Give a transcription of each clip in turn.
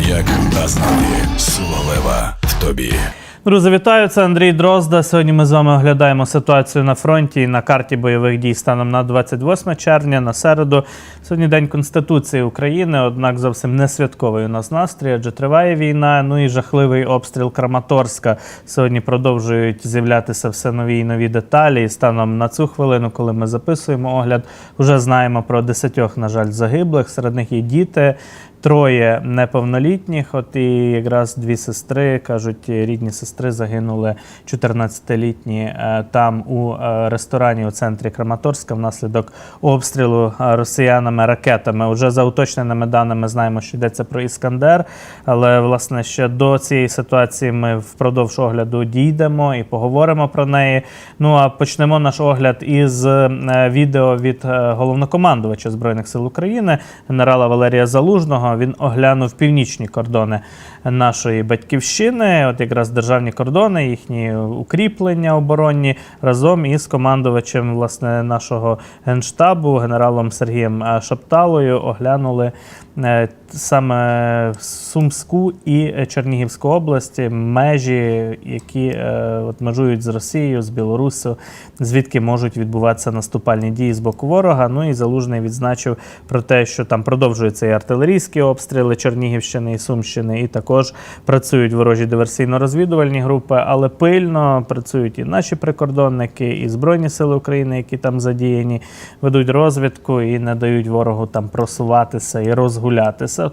Коньяк Азнаді. Сила лева в тобі. Друзі, вітаю! Це Андрій Дрозда. Сьогодні ми з вами оглядаємо ситуацію на фронті і на карті бойових дій станом на 28 червня, на середу. Сьогодні День Конституції України, однак зовсім не святковий у нас настрій, адже триває війна. Ну і жахливий обстріл Краматорська. Сьогодні продовжують з'являтися все нові і нові деталі. І станом на цю хвилину, коли ми записуємо огляд, вже знаємо про десятьох, на жаль, загиблих. Серед них є діти. Троє неповнолітніх, от і якраз дві сестри кажуть, рідні сестри загинули 14-літні е, там у е, ресторані у центрі Краматорська внаслідок обстрілу е, росіянами ракетами. Уже за уточненими даними знаємо, що йдеться про Іскандер. Але власне ще до цієї ситуації ми впродовж огляду дійдемо і поговоримо про неї. Ну а почнемо наш огляд із відео від головнокомандувача збройних сил України, генерала Валерія Залужного. Він оглянув північні кордони нашої батьківщини. От якраз державні кордони, їхні укріплення оборонні разом із командувачем власне нашого генштабу, генералом Сергієм е, Шапталою, оглянули саме Сумську і Чернігівську області, межі, які е, от межують з Росією, з Білорусю, звідки можуть відбуватися наступальні дії з боку ворога. Ну і залужний відзначив про те, що там продовжуються і артилерійські обстріли Чернігівщини і Сумщини, і також працюють ворожі диверсійно-розвідувальні групи, але пильно працюють і наші прикордонники, і Збройні Сили України, які там задіяні, ведуть розвідку і не дають ворогу там просуватися і розгулятися.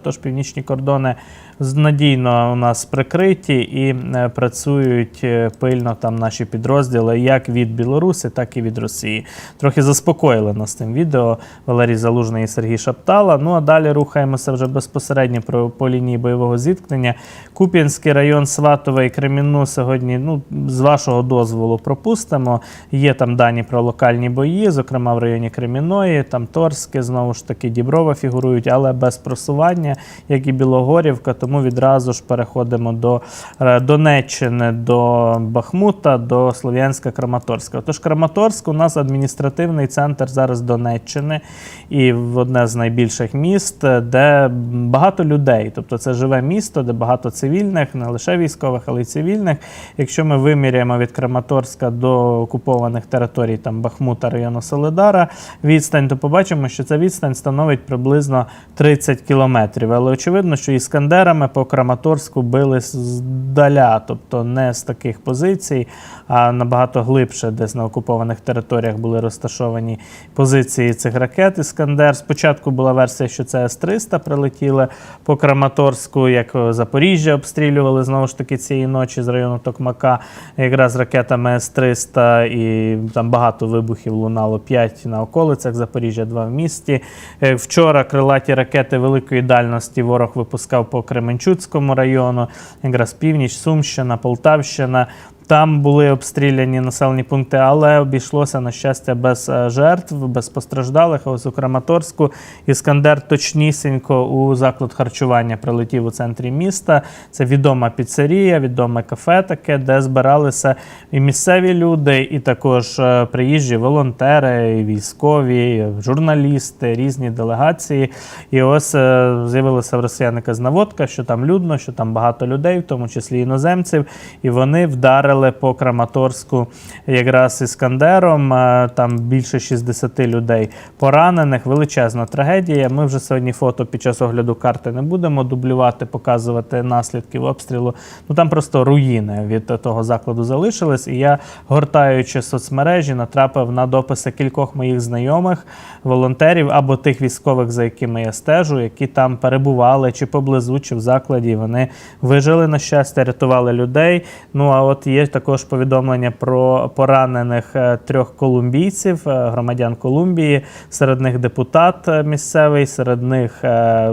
Тож північні кордони надійно у нас прикриті і е, працюють е, пильно там наші підрозділи як від Білорусі, так і від Росії. Трохи заспокоїли нас тим відео Валерій Залужний і Сергій Шаптала. Ну а далі рухаємося вже безпосередньо по лінії бойового зіткнення. Куп'янський район Сватове і Кремінну сьогодні, ну з вашого дозволу, пропустимо. Є там дані про локальні бої, зокрема в районі Кремінної, там Торське, знову ж таки, Діброва фігурують, але без просування, як і Білогорівка. Тому відразу ж переходимо до е, Донеччини, до Бахмута, до Слов'янська Краматорська. Тож Краматорськ у нас адміністративний центр зараз Донеччини і в одне з найбільших міст, е, де багато людей. Тобто це живе місто, де багато цивільних, не лише військових, але й цивільних. Якщо ми виміряємо від Краматорська до окупованих територій там Бахмута, району Солидара, відстань, то побачимо, що ця відстань становить приблизно 30 кілометрів. Але очевидно, що іскандерами по Краматорську били здаля, тобто не з таких позицій, а набагато глибше, десь на окупованих територіях були розташовані позиції цих ракет Іскандер. Спочатку була версія, що це С-300 прилетіли по Краматорську, як Запоріжжя обстрілювали знову ж таки цієї ночі з району Токмака, якраз ракетами С-300, і там багато вибухів лунало 5 на околицях Запоріжжя, 2 в місті. Е, Вчора крилаті ракети великої дальності ворог випускав по Кременчуцькому району, якраз північ, Сумщина, Полтавщина. Там були обстріляні населені пункти, але обійшлося на щастя без е, жертв, без постраждалих. Ось у Краматорську Іскандер точнісінько у заклад харчування прилетів у центрі міста. Це відома піцерія, відоме кафе таке, де збиралися і місцеві люди, і також е, приїжджі волонтери, і військові, і журналісти, різні делегації. І ось е, з'явилася в росіян якась наводка, що там людно, що там багато людей, в тому числі іноземців, і вони вдарили по Краматорську якраз іскандером. Е, Там більше 60 людей поранених. Величезна трагедія. Ми вже сьогодні фото під час огляду карти не будемо дублювати, показувати наслідків обстрілу. Ну там просто руїни від того закладу залишились. І я, гортаючи соцмережі, натрапив на дописи кількох моїх знайомих, волонтерів або тих військових, за якими я стежу, які там перебували чи поблизу, чи в закладі. Вони вижили на щастя, рятували людей. Ну а от є також повідомлення про поранених е, трьох колумбійців, е, громадян Колумбії. Серед них депутат е, місцевий, серед них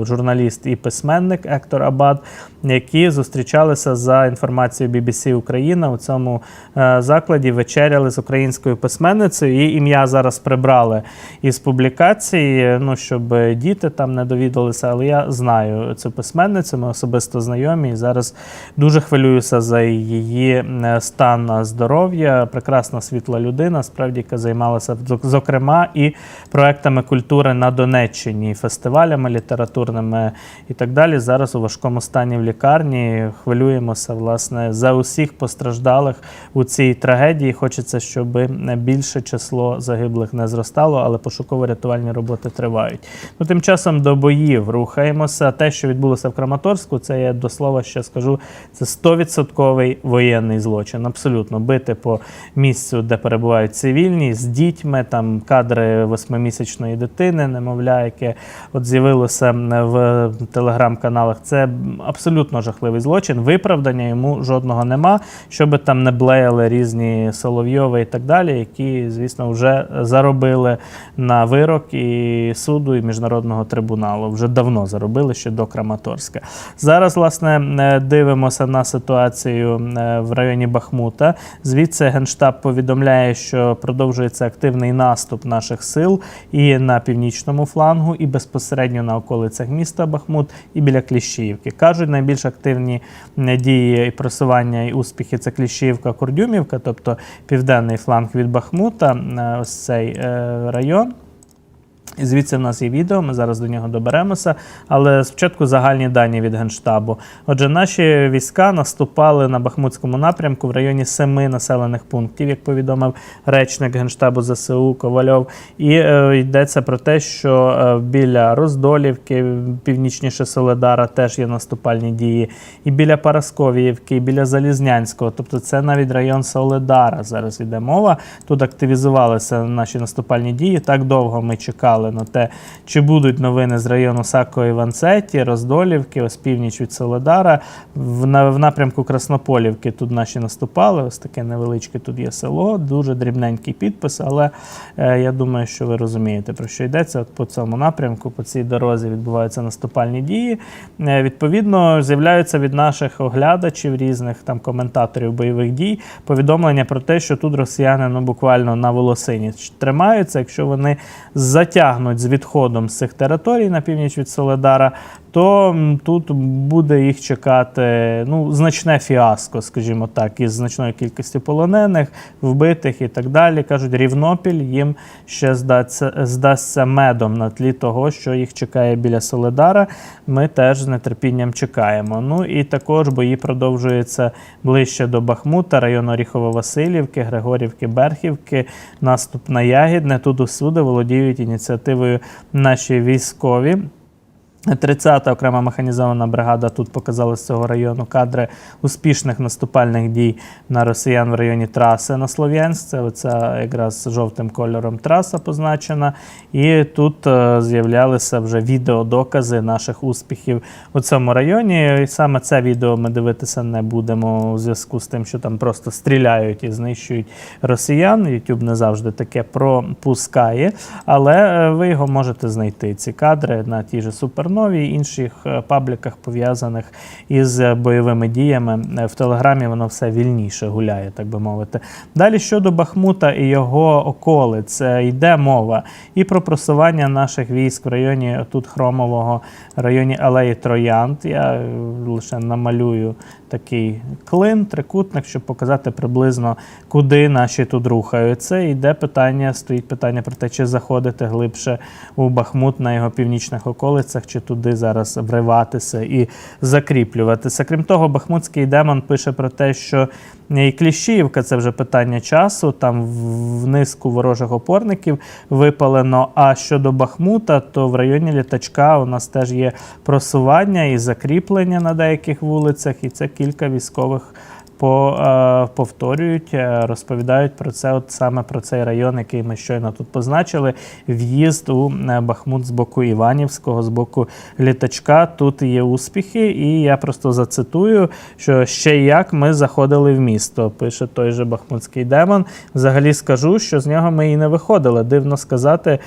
журналіст і письменник Ектор Абад, які зустрічалися за інформацією BBC Україна у цьому закладі. Вечеряли з українською письменницею. Її ім'я зараз прибрали із публікації, ну щоб діти там не довідалися. Але я знаю цю письменницю. Ми особисто знайомі. І зараз дуже хвилююся за її стан здоров'я, прекрасна світла людина, справді яка займалася зокрема і проектами культури на Донеччині, фестивалями літературними і так далі. Зараз у важкому стані в лікарні хвилюємося власне за усіх постраждалих у цій трагедії. Хочеться, щоб більше число загиблих не зростало, але пошуково-рятувальні роботи тривають. Ну, тим часом до боїв рухаємося. Те, що відбулося в Краматорську, це я до слова ще скажу. Це 100% воєнний злочин. Абсолютно бити по місцю, де перебувають цивільні з дітьми. Там кадри восьмимісячної дитини, немовля, яке от з'явилося в телеграм-каналах. Це абсолютно жахливий злочин. Виправдання йому жодного нема. Щоби там не блеяли різні Соловйови і так далі, які, звісно, вже заробили на вирок і суду, і міжнародного трибуналу. Вже давно заробили ще до Краматорська. Зараз, власне, е, дивимося на ситуацію е, в районі Бахмута. Звідси Генштаб повідомляє, що продовжується активний наступ наших сил і на північному флангу, і безпосередньо на околицях міста Бахмут, і біля Кліщіївки. Кажуть, найбільш активні е, дії і просування і успіхи це Кліщіївка, Курдюмівка, тобто південний фланг від Бахмута, е, ось цей е, район. Звідси в нас є відео, ми зараз до нього доберемося. Але спочатку загальні дані від Генштабу. Отже, наші війська наступали на Бахмутському напрямку в районі семи населених пунктів, як повідомив речник Генштабу ЗСУ Ковальов. І е, йдеться про те, що е, біля Роздолівки, північніше Соледара, теж є наступальні дії. І біля Парасковіївки, і біля Залізнянського. Тобто це навіть район Соледара. Зараз йде мова. Тут активізувалися наші наступальні дії. Так довго ми чекали на те, чи будуть новини з району Сако Іванцеті, Роздолівки, ось північ від Соледара. В, на, в напрямку Краснополівки тут наші наступали. Ось таке невеличке тут є село, дуже дрібненький підпис, але е, я думаю, що ви розумієте, про що йдеться. От по цьому напрямку, по цій дорозі відбуваються наступальні дії. Е, відповідно, з'являються від наших оглядачів, різних там коментаторів бойових дій, повідомлення про те, що тут росіяни ну, буквально на волосині тримаються. Якщо вони затягнуть з відходом з цих територій на північ від Соледара, то тут буде їх чекати ну, значне фіаско, скажімо так, із значною кількістю полонених, вбитих і так далі. Кажуть, Рівнопіль їм ще здасться, здасться медом на тлі того, що їх чекає біля Соледара. Ми теж з нетерпінням чекаємо. Ну і також бої продовжуються ближче до Бахмута, району Оріхово-Василівки, Григорівки, Берхівки, наступ на Ягідне. Тут усюди володіють ініціативою наші військові. 30-та окрема механізована бригада тут показала з цього району кадри успішних наступальних дій на росіян в районі траси на Слов'янськ. Це оця якраз жовтим кольором траса позначена. І тут е, з'являлися вже відеодокази наших успіхів у цьому районі. І саме це відео ми дивитися не будемо у зв'язку з тим, що там просто стріляють і знищують росіян. YouTube не завжди таке пропускає, але е, ви його можете знайти. Ці кадри на тій же суперновій і інших е, пабліках, пов'язаних із е, бойовими діями. Е, В Телеграмі воно все вільніше гуляє, так би мовити. Далі щодо Бахмута і його околиць, йде мова і про просування наших військ в районі тут Хромового, районі Алеї Троянд. Я лише намалюю такий клин, трикутник, щоб показати приблизно, куди наші тут рухаються. Йде питання, стоїть питання про те, чи заходити глибше у Бахмут на його північних околицях, чи туди зараз вриватися і закріплюватися. Крім того, Бахмутський демон пише про те, що і Кліщіївка це вже питання часу. Там в низку ворожих опорників випалено. А щодо Бахмута, то в районі літачка у нас теж є просування і закріплення на деяких вулицях, і це кілька військових. Е, повторюють, е, розповідають про це, от саме про цей район, який ми щойно тут позначили. В'їзд у е, Бахмут з боку Іванівського, з боку літачка. Тут є успіхи, і я просто зацитую, що ще як ми заходили в місто, пише той же Бахмутський демон. Взагалі скажу, що з нього ми і не виходили. Дивно сказати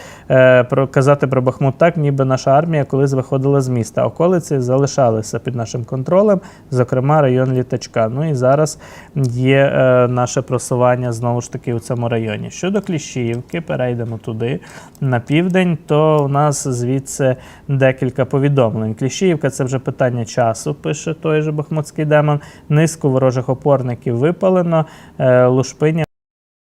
про казати про Бахмут так, ніби наша армія колись виходила з міста. Околиці залишалися під нашим контролем, зокрема район літачка. Ну і зараз зараз є е, наше просування знову ж таки у цьому районі. Щодо Кліщіївки, перейдемо туди на південь, то у нас звідси декілька повідомлень. Кліщіївка це вже питання часу, пише той же Бахмутський демон. Низку ворожих опорників випалено, е, Лушпиня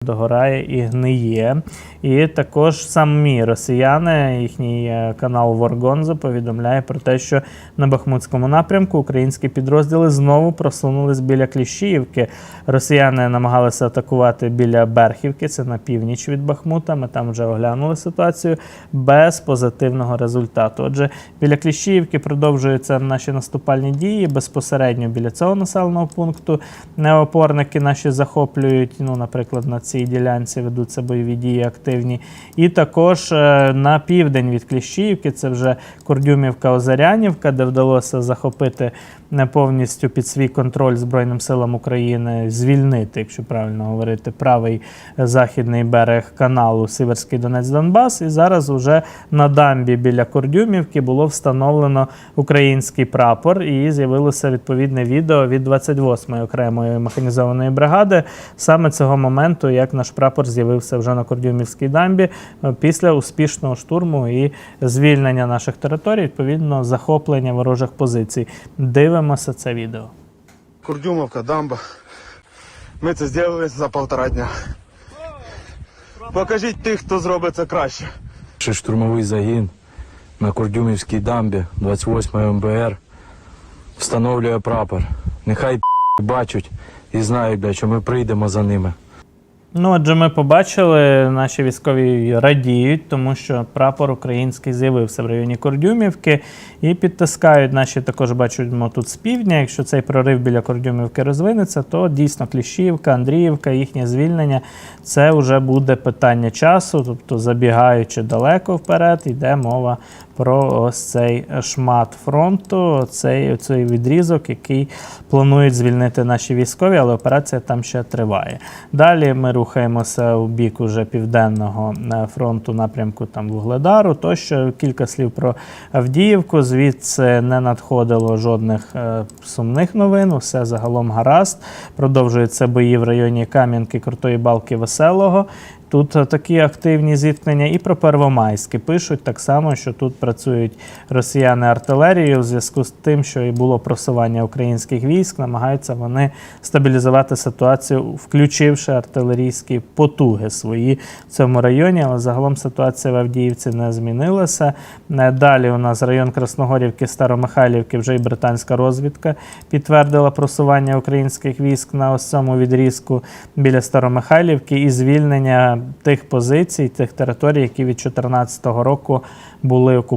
догорає і гниє. І також самі росіяни, їхній е, канал Воргонзо повідомляє про те, що на Бахмутському напрямку українські підрозділи знову просунулись біля Кліщіївки. Росіяни намагалися атакувати біля Берхівки, це на північ від Бахмута. Ми там вже оглянули ситуацію без позитивного результату. Отже, біля Кліщіївки продовжуються наші наступальні дії безпосередньо біля цього населеного пункту. Неопорники наші захоплюють, ну, наприклад, на цій ділянці ведуться бойові дії активні. І також е, на південь від Кліщіївки, це вже Кордюмівка Озарянівка, де вдалося захопити повністю під свій контроль Збройним силам України, звільнити, якщо правильно говорити, правий е, західний берег каналу Сиверський Донець Донбас. І зараз уже на дамбі біля Кордюмівки було встановлено український прапор, і з'явилося відповідне відео від 28-ї окремої механізованої бригади. Саме цього моменту, як наш прапор з'явився вже на Кордюмівській дамбі е, після успішного штурму і звільнення наших територій, відповідно, захоплення ворожих позицій. Дивимося це відео. Курдюмовка, дамба. Ми це зробили за півтора дня. Покажіть тих, хто зробить це краще. Ще штурмовий загін на Курдюмівській дамбі 28 МБР встановлює прапор. Нехай бачать і знають, що ми прийдемо за ними. Ну, отже, ми побачили, наші військові радіють, тому що прапор український з'явився в районі Кордюмівки і підтискають наші також бачимо тут з півдня. Якщо цей прорив біля Кордюмівки розвинеться, то дійсно Кліщівка, Андріївка, їхнє звільнення це вже буде питання часу, тобто забігаючи далеко вперед, йде мова про ось цей шмат фронту, цей, цей відрізок, який планують звільнити наші військові, але операція там ще триває. Далі ми рухаємося у бік уже південного е, фронту напрямку там Вугледару. Тощо кілька слів про Авдіївку. Звідси не надходило жодних е, сумних новин. Усе загалом гаразд. Продовжуються бої в районі Кам'янки, Крутої Балки, Веселого. Тут е, такі активні зіткнення і про Первомайське пишуть так само, що тут працюють росіяни артилерією в зв'язку з тим, що і було просування українських військ. Намагаються вони стабілізувати ситуацію, включивши артилерійські потуги свої в цьому районі. Але загалом ситуація в Авдіївці не змінилася. Е, Далі у нас район Красногорівки, Старомихайлівки, вже і британська розвідка підтвердила просування українських військ на ось цьому відрізку біля Старомихайлівки і звільнення тих позицій, тих територій, які від 2014 року були окуповані,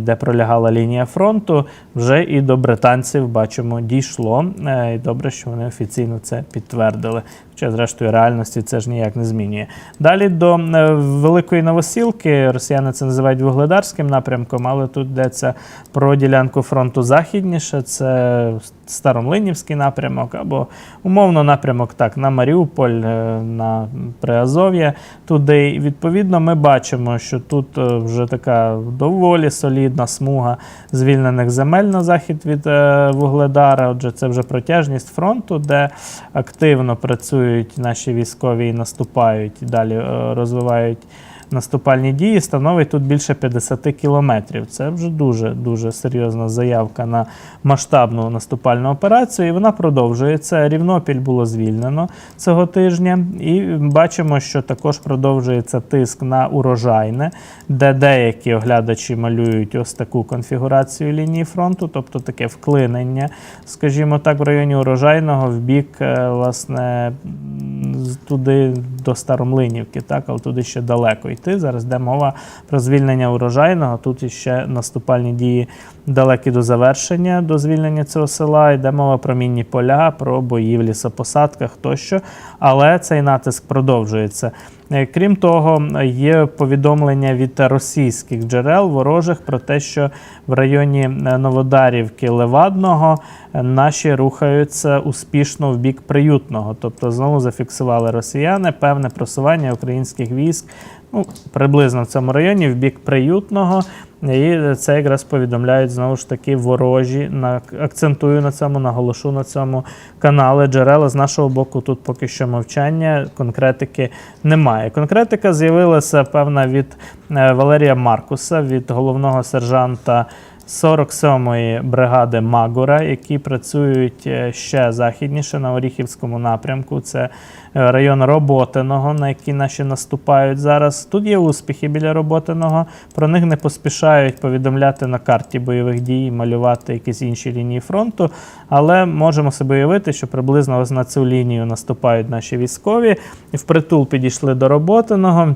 де пролягала лінія фронту, вже і до британців бачимо дійшло. Е, І добре, що вони офіційно це підтвердили. Хоча, зрештою, реальності це ж ніяк не змінює. Далі до е, Великої Новосілки росіяни це називають вугледарським напрямком, але тут йдеться про ділянку фронту західніше. Це Старомлинівський напрямок або умовно напрямок так на Маріуполь, е, на Приазов'я. Туди І, відповідно ми бачимо, що тут е, вже така доволі солідна смуга звільнених земель на захід від Вугледара. Отже, це вже протяжність фронту, де активно працюють наші військові і наступають далі е, розвивають наступальні дії становить тут більше 50 кілометрів. Це вже дуже дуже серйозна заявка на масштабну наступальну операцію. І вона продовжується. Рівнопіль було звільнено цього тижня, і бачимо, що також продовжується тиск на урожайне, де деякі оглядачі малюють ось таку конфігурацію лінії фронту, тобто таке вклинення, скажімо так, в районі урожайного в бік, е, власне, туди до Старомлинівки, так, але туди ще далеко йти. Зараз йде мова про звільнення урожайного. Тут іще наступальні дії далекі до завершення, до звільнення цього села. Йде мова про мінні поля, про бої в лісопосадках тощо. Але цей натиск продовжується. Е, Крім того, є повідомлення від російських джерел ворожих про те, що в районі е, Новодарівки Левадного е, наші рухаються успішно в бік приютного. Тобто знову зафіксували росіяни певне певне просування українських військ ну, приблизно в цьому районі, в бік приютного. І це якраз повідомляють знову ж таки ворожі. На, акцентую на цьому, наголошу на цьому канали. Джерела з нашого боку тут поки що мовчання, конкретики немає. Конкретика з'явилася певна від е, Валерія Маркуса, від головного сержанта 47-ї бригади Магура, які працюють е, ще західніше на Оріхівському напрямку. Це е, район Роботиного, на який наші наступають зараз. Тут є успіхи біля Роботиного. Про них не поспішають повідомляти на карті бойових дій, малювати якісь інші лінії фронту. Але можемо собі уявити, що приблизно ось на цю лінію наступають наші військові. Впритул підійшли до Роботиного.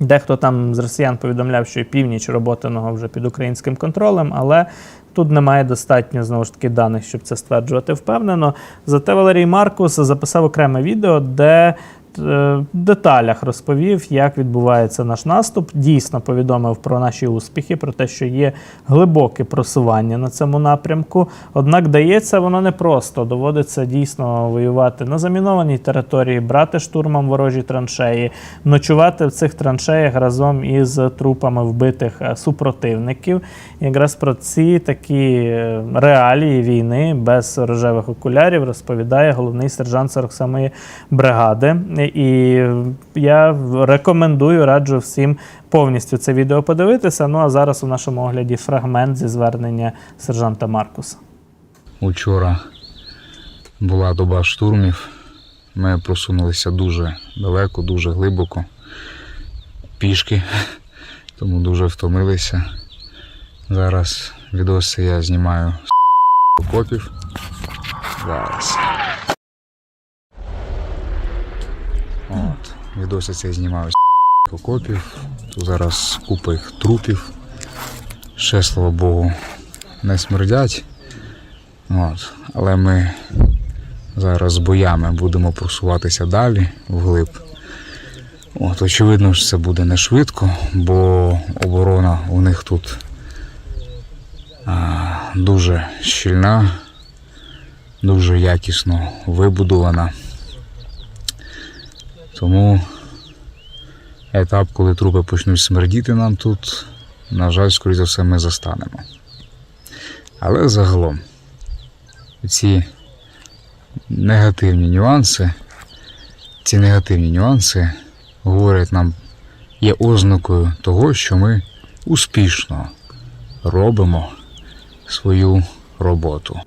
Дехто там з росіян повідомляв, що і північ роботаного вже під українським контролем, але тут немає достатньо знову ж таки даних, щоб це стверджувати впевнено. Зате Валерій Маркус записав окреме відео, де в деталях розповів, як відбувається наш наступ. Дійсно повідомив про наші успіхи, про те, що є глибоке просування на цьому напрямку. Однак дається воно непросто. Доводиться дійсно воювати на замінованій території, брати штурмом ворожі траншеї, ночувати в цих траншеях разом із трупами вбитих е, супротивників. Якраз про ці такі е, реалії війни без рожевих окулярів розповідає головний сержант 47-ї бригади. І я рекомендую, раджу всім повністю це відео подивитися. Ну а зараз у нашому огляді фрагмент зі звернення сержанта Маркуса. Учора була доба штурмів. Ми просунулися дуже далеко, дуже глибоко, пішки, тому дуже втомилися. Зараз відоси я знімаю з окопів. Зараз. От, відоси це я знімаю окопів. Тут зараз купа їх трупів. Ще, слава Богу, не смердять. От. Але ми зараз з боями будемо просуватися далі вглиб. От, очевидно, що це буде не швидко, бо оборона у них тут а, дуже щільна, дуже якісно вибудована. Тому етап, коли трупи почнуть смердіти нам тут, на жаль, скоріше за все, ми застанемо. Але загалом ці негативні нюанси, ці негативні нюанси говорять нам, є ознакою того, що ми успішно робимо свою роботу.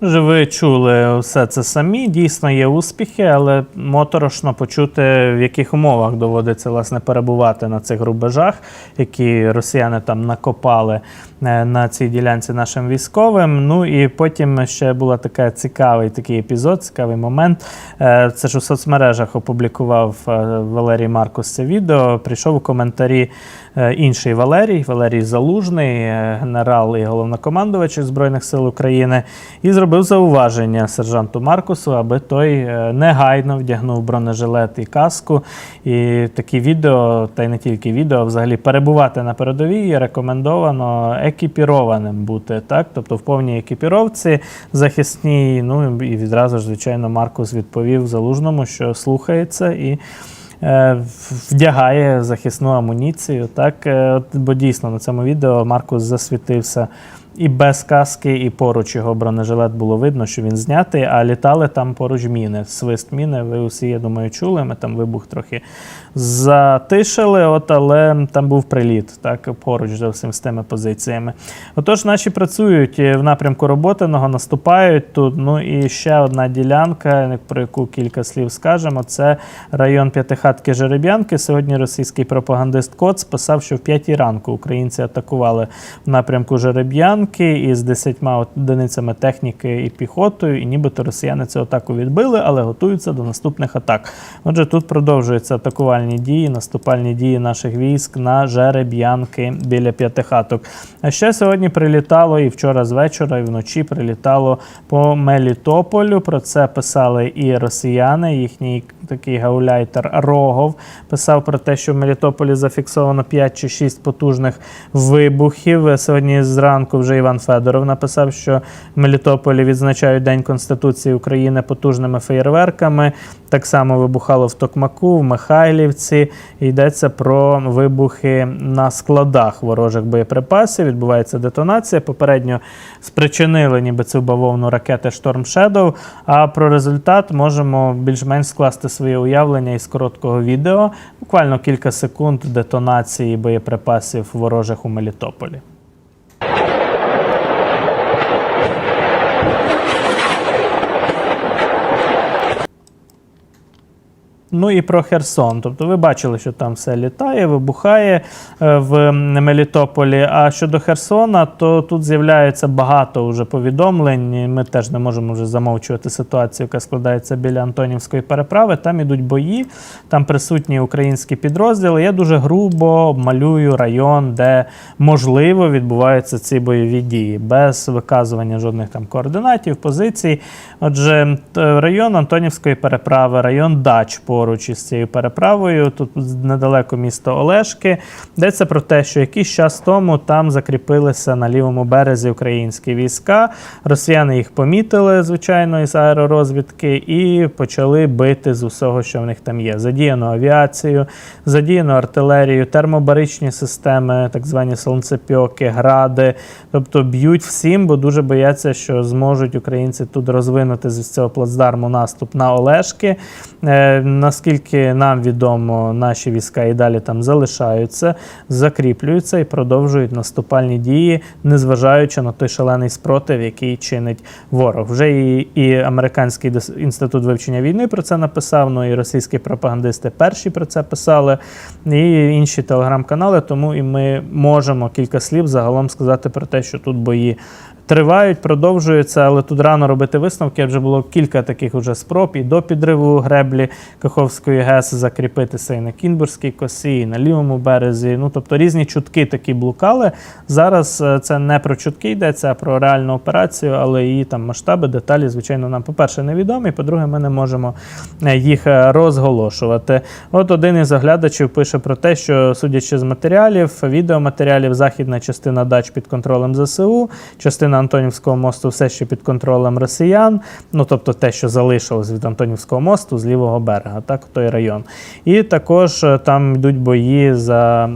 Ви чули все це самі. Дійсно є успіхи, але моторошно почути, в яких умовах доводиться власне перебувати на цих рубежах, які росіяни там накопали на цій ділянці нашим військовим. Ну і потім ще була така цікавий такий епізод, цікавий момент. Е, Це ж у соцмережах опублікував е, Валерій Маркус це відео. Прийшов у коментарі е, інший Валерій, Валерій Залужний, е, генерал і головнокомандувач Збройних сил України, і зробив зауваження сержанту Маркусу, аби той е, негайно вдягнув бронежилет і каску. І такі відео, та й не тільки відео, взагалі перебувати на передовій рекомендовано екіпірованим бути, так? Тобто в повній екіпіровці захисній. Ну і відразу ж, звичайно, Маркус відповів залужному, що слухається і. е, Вдягає захисну амуніцію, так е, бо дійсно на цьому відео Маркус засвітився і без каски, і поруч його бронежилет було видно, що він знятий, а літали там поруч міни. Свист міни, ви усі, я думаю, чули. Ми там вибух трохи затишили, от, але там був приліт, так, поруч зовсім з тими позиціями. Отож, наші працюють е, в напрямку Роботиного, наступають тут. Ну і ще одна ділянка, про яку кілька слів скажемо, це район П'ятихатки Жереб'янки. Сьогодні російський пропагандист Коц писав, що в п'ятій ранку українці атакували в напрямку Жереб'янки із 10 одиницями техніки і піхотою, і нібито росіяни цю атаку відбили, але готуються до наступних атак. Отже, тут продовжуються атакувальні дії, наступальні дії наших військ на Жереб'янки біля п'ятихаток. А ще сьогодні прилітало і вчора з вечора, і вночі прилітало по Мелітополю. Про це писали і росіяни. Їхній такий гауляйтер Рогов писав про те, що в Мелітополі зафіксовано 5 чи 6 потужних вибухів. Сьогодні зранку вже Іван Федоров написав, що в Мелітополі відзначають День Конституції України потужними феєрверками. Так само вибухало в Токмаку, в Михайлівці. Йдеться про вибухи на складах ворожих боєприпасів. Відбувається детонація. Попередньо спричинили ніби цю бавовну ракети Storm Shadow. А про результат можемо більш-менш скласти своє уявлення із короткого відео. Буквально кілька секунд детонації боєприпасів ворожих у Мелітополі. Ну і про Херсон. Тобто ви бачили, що там все літає, вибухає е, в Мелітополі. А щодо Херсона, то тут з'являється багато вже повідомлень. Ми теж не можемо вже замовчувати ситуацію, яка складається біля Антонівської переправи. Там ідуть бої, там присутні українські підрозділи. Я дуже грубо малюю район, де можливо відбуваються ці бойові дії, без виказування жодних там координатів, позицій. Отже, район Антонівської переправи, район Дач поруч із цією переправою. Тут недалеко місто Олешки. Йдеться про те, що якийсь час тому там закріпилися на лівому березі українські війська. Росіяни їх помітили, звичайно, із аеророзвідки, і почали бити з усього, що в них там є. Задіяно авіацію, задіяно артилерію, термобаричні системи, так звані сонцепьоки, гради. Тобто б'ють всім, бо дуже бояться, що зможуть українці тут розвинути з цього плацдарму наступ на Олешки. Наскільки нам відомо, наші війська і далі там залишаються, закріплюються і продовжують наступальні дії, незважаючи на той шалений спротив, який чинить ворог. Вже і, і американський інститут вивчення війни про це написав. Ну і російські пропагандисти перші про це писали, і інші телеграм-канали. Тому і ми можемо кілька слів загалом сказати про те, що тут бої тривають, продовжуються, але тут рано робити висновки. Вже було кілька таких уже спроб і до підриву греблі Каховської ГЕС закріпитися і на Кінбурзькій косі, і на лівому березі. Ну тобто різні чутки такі блукали. Зараз е, це не про чутки йдеться, а про реальну операцію, але її там масштаби, деталі, звичайно, нам, по-перше, невідомі. По-друге, ми не можемо е, їх е, розголошувати. От один із оглядачів пише про те, що судячи з матеріалів, відеоматеріалів, західна частина дач під контролем ЗСУ, частина Антонівського мосту все ще під контролем росіян. Ну тобто те, що залишилось від Антонівського мосту з лівого берега, так той район. І також е, там йдуть бої за.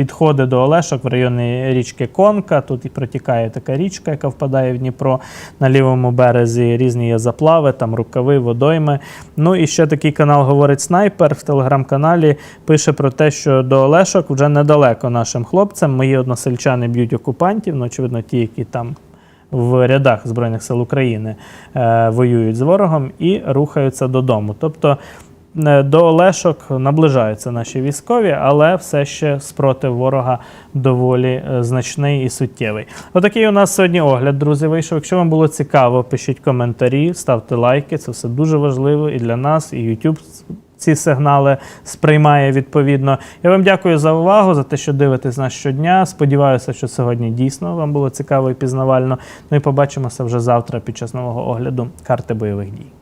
Е, Підходи до Олешок в районі річки Конка. Тут і протікає така річка, яка впадає в Дніпро на лівому березі. Різні є заплави, там рукави, водойми. Ну і ще такий канал говорить снайпер в телеграм-каналі. Пише про те, що до Олешок вже недалеко нашим хлопцям. Мої односельчани б'ють окупантів. Ну, очевидно, ті, які там. В рядах Збройних сил України е, воюють з ворогом і рухаються додому. Тобто до Олешок наближаються наші військові, але все ще спротив ворога доволі е, значний і суттєвий. Отакий у нас сьогодні огляд, друзі, вийшов. Якщо вам було цікаво, пишіть коментарі, ставте лайки. Це все дуже важливо і для нас, і YouTube ці сигнали сприймає відповідно. Я вам дякую за увагу, за те, що дивитесь нас щодня. Сподіваюся, що сьогодні дійсно вам було цікаво і пізнавально. Ну і побачимося вже завтра під час нового огляду карти бойових дій.